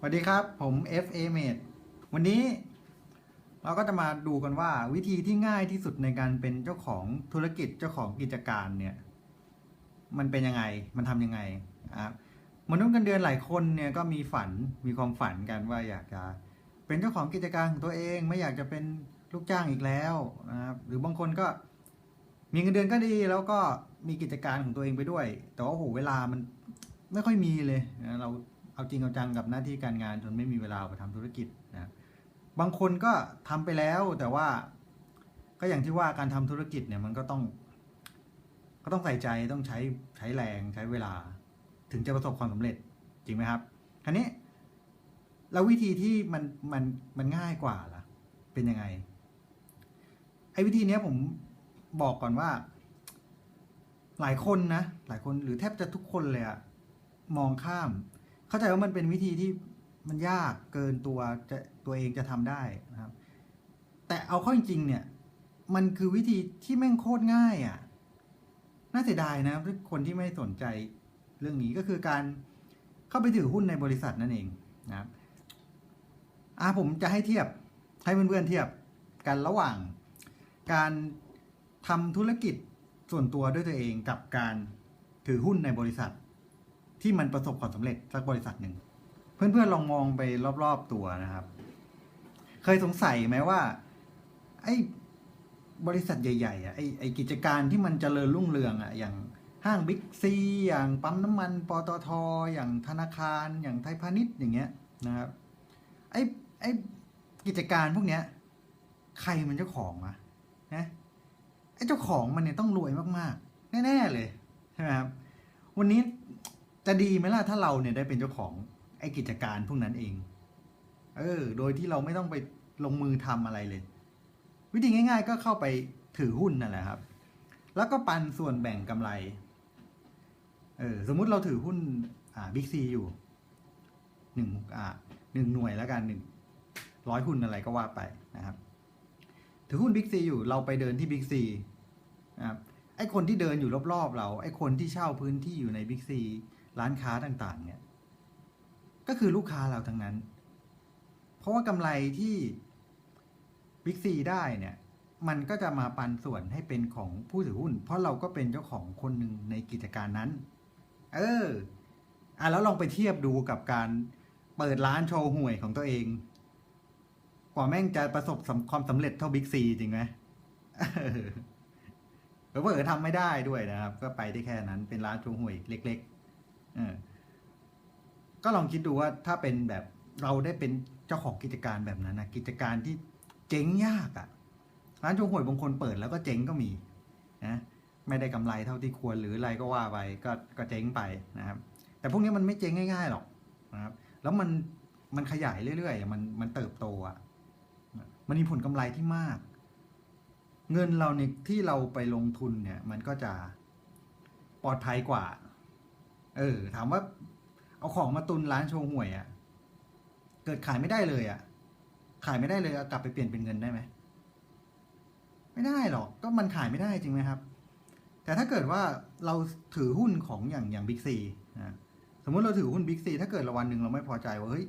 สวัสดีครับ ผม FA m a d e วันนี้เราก็จะมาดูกันว่าวิธีที่ง่ายที่สุดในการเป็นเจ้าของธุรกิจเจ้าของกิจการเนี่ย มันเป็นยังไงมันทำยังไงครับมนุษย์เงินเดือนหลายคนเนี่ยก็มีฝันมีความฝันกันว่าอยากจะเป็นเจ้าของกิจการของตัวเอง ไม่อยากจะเป็นลูกจ้างอีกแล้วนะครับหรือบางคนก็มีเงินเดือนก็ดีแล้วก็มีกิจการของตัวเองไปด้วย แต่ว่าโอ้โหเวลามันไม่ค่อยมีเลยนะเรา เอาจริงเอาจังกับหน้าที่การงานจนไม่มีเวลาไปทำธุรกิจนะบางคนก็ทำไปแล้วแต่ว่าก็อย่างที่ว่าการทำธุรกิจเนี่ยมันก็ต้อง ก็ต้องใส่ใจต้องใช้ใช้แรงใช้เวลา ถึงจะประสบความสำเร็จจริงไหมครับคราวนี้แล้ววิธีที่มันมันมันง่ายกว่าล่ะ เป็นยังไงไอ้วิธีเนี้ยผมบอกก่อนว่า หลายคนนะหลายคนหรือแทบจะทุกคนเลยอะมองข้าม เข้าใจว่ามันเป็นวิธีที่มันยากเกินตัวจะตัวเองจะทำได้นะครับ แต่เอาเข้าจริง ๆ เนี่ย มันคือวิธีที่แม่งโคตรง่ายอะ่ะ น่าเสียดายนะคนที่ไม่สนใจเรื่องนี้ก็คือการเข้าไปถือหุ้นในบริษัทนั่นเองนะครับอ่าผมจะให้เทียบให้เพื่อนๆเทียบกันระหว่าง การทำธุรกิจส่วนตัวด้วยตัวเองกับการถือหุ้นในบริษัท ที่มันประสบความสำเร็จสักบริษัทหนึ่งเพื่อนๆลองมองไปรอบๆตัวนะครับ เคยสงสัยไหมว่า ไอ้บริษัทใหญ่ๆอะไอ้ไอ้กิจการที่มันเจริญรุ่งเรืองอะอย่างห้างบิ๊กซีอย่างปั๊มน้ำมันปตทอย่างธนาคาร อย่างไทยพาณิชย์อย่างเงี้ยนะครับไอ้ไอ้กิจการพวกเนี้ย ใครมันเจ้าของอะนะไอ้เจ้าของมันเนี่ยต้องรวยมากๆ แน่ ๆ เลยใช่ไหมครับวันนี้ จะดีไหมล่ะถ้าเราเนี่ยได้เป็นเจ้าของไอ้กิจการพวกนั้นเอง เออ โดยที่เราไม่ต้องไปลงมือทำอะไรเลย วิธีง่าย ๆ ก็เข้าไปถือหุ้นนั่นแหละครับ แล้วก็ปันส่วนแบ่งกำไร เออ สมมุติเราถือหุ้น อ่าบิ๊กซีอยู่หนึ่งอ่าหนึ่งหน่วยแล้วกันหนึ่งร้อยหุ้นอะไรก็ว่าไปนะครับ ถือหุ้นบิ๊กซีอยู่เราไปเดินที่บิ๊กซีนะครับไอคนที่เดินอยู่รอบๆเรา ไอคนที่เช่าพื้นที่อยู่ในบิ๊กซี ร้านค้าต่างๆเนี่ยก็คือลูกค้าเราทั้งนั้น เพราะว่ากำไรที่บิ๊กซีได้เนี่ยมันก็จะมาปันส่วนให้เป็นของผู้ถือหุ้น เพราะเราก็เป็นเจ้าของคนหนึ่งในกิจการนั้น เอออะแล้วลองไปเทียบดูกับการเปิดร้านโชว์หวยของตัวเอง กว่าแม่งจะประสบความสำเร็จเท่าบิ๊กซีจริงไหมเออเผลอๆทำไม่ได้ด้วยนะครับ ก็ไปได้แค่นั้นเป็นร้านโชว์หวยเล็ก ๆ ออก็ลองคิดดูว่าถ้าเป็นแบบเราได้เป็นเจ้าของกิจการแบบนั้นนะกิจการที่เจ๊งยากอะ่ะร้านชว์หวยบางคนเปิดแล้วก็เจ๊งก็มีนะไม่ได้กำไรเท่าที่ควรหรืออะไรก็ว่าไปก็ก็เจ๊งไปนะครับ แต่พวกนี้มันไม่เจ๊งง่าย ๆหรอกนะครับ แล้วมันมันขยายเรื่อยๆมันมันเติบโตอะ่ะมันมีผลกำไรที่มาก เงินเราเนี่ยที่เราไปลงทุนเนี่ย มันก็จะปลอดภัยกว่า เออ ถามว่า เอาของมาตุนร้านโชว์หวยอะ่ะ เกิดขายไม่ได้เลยอะ่ะ ขายไม่ได้เลยเอากลับไปเปลี่ยนเป็นเงินได้ไหมไม่ได้หรอกก็มันขายไม่ได้จริงไหมครับ แต่ถ้าเกิดว่าเราถือหุ้นของอย่างอย่างบิ๊กซีนะสมมติเราถือหุ้นบิ๊กซีถ้าเกิดละวันหนึ่งเราไม่พอใจว่าเฮ้ย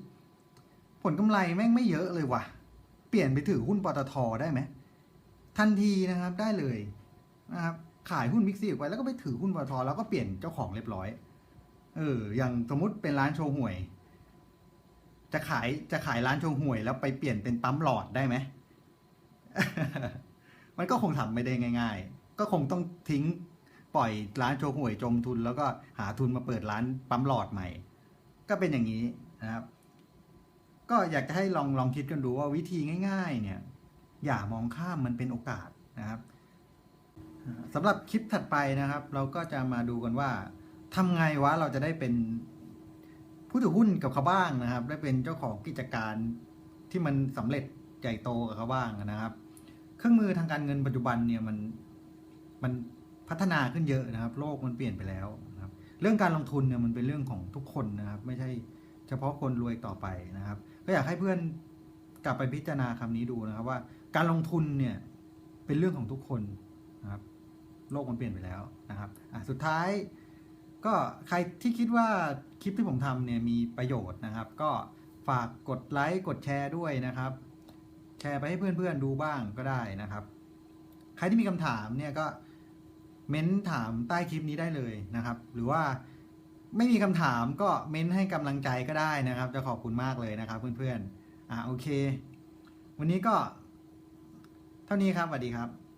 ผลกำไรแม่งไม่เยอะเลยว่ะ เปลี่ยนไปถือหุ้นปตทได้ไหมทันทีนะครับได้เลยนะครับขายหุ้นบิ๊กซีออกไปแล้วก็ไปถือหุ้นปตทแล้วก็เปลี่ยนเจ้าของเรียบร้อย เอออย่างสมมุติเป็นร้านโชว์หวย จะขายจะขายร้านโชว์หวย แล้วไปเปลี่ยนเป็นปั๊มหลอดได้ไหมมันก็คงทำไม่ได้ง่าย ๆ ก็คงต้องทิ้งปล่อยร้านโชว์หวยจมทุน แล้วก็หาทุนมาเปิดร้านปั๊มหลอดใหม่ ก็เป็นอย่างนี้นะครับ ก็อยากจะให้ลองลองคิดกันดูว่าวิธีง่าย ๆ เนี่ย อย่ามองข้ามมันเป็นโอกาสนะครับสำหรับคลิปถัดไปนะครับ เราก็จะมาดูกันว่า ทำไงวะเราจะได้เป็นผู้ถือหุ้นกับเขาบ้างนะครับ ได้เป็นเจ้าของกิจการที่มันสำเร็จใหญ่โตกับเขาบ้างนะครับ เครื่องมือทางการเงินปัจจุบันเนี่ยมันมันพัฒนาขึ้นเยอะนะครับ โลกมันเปลี่ยนไปแล้วนะครับ เรื่องการลงทุนเนี่ยมันเป็นเรื่องของทุกคนนะครับ ไม่ใช่เฉพาะคนรวยต่อไปนะครับ ก็อยากให้เพื่อนกลับไปพิจารณาคำนี้ดูนะครับ ว่าการลงทุนเนี่ยเป็นเรื่องของทุกคนนะครับ โลกมันเปลี่ยนไปแล้วนะครับอะสุดท้าย ก็ใครที่คิดว่าคลิปที่ผมทำเนี่ยมีประโยชน์นะครับ ก็ฝากกดไลค์กดแชร์ด้วยนะครับ แชร์ไปให้เพื่อนๆดูบ้างก็ได้นะครับ ใครที่มีคำถามเนี่ยก็เม้นถามใต้คลิปนี้ได้เลยนะครับ หรือว่าไม่มีคำถามก็เม้นให้กำลังใจก็ได้นะครับ จะขอบคุณมากเลยนะครับ เพื่อนๆอ่าโอเค วันนี้ก็เท่านี้ครับสวัสดีครับ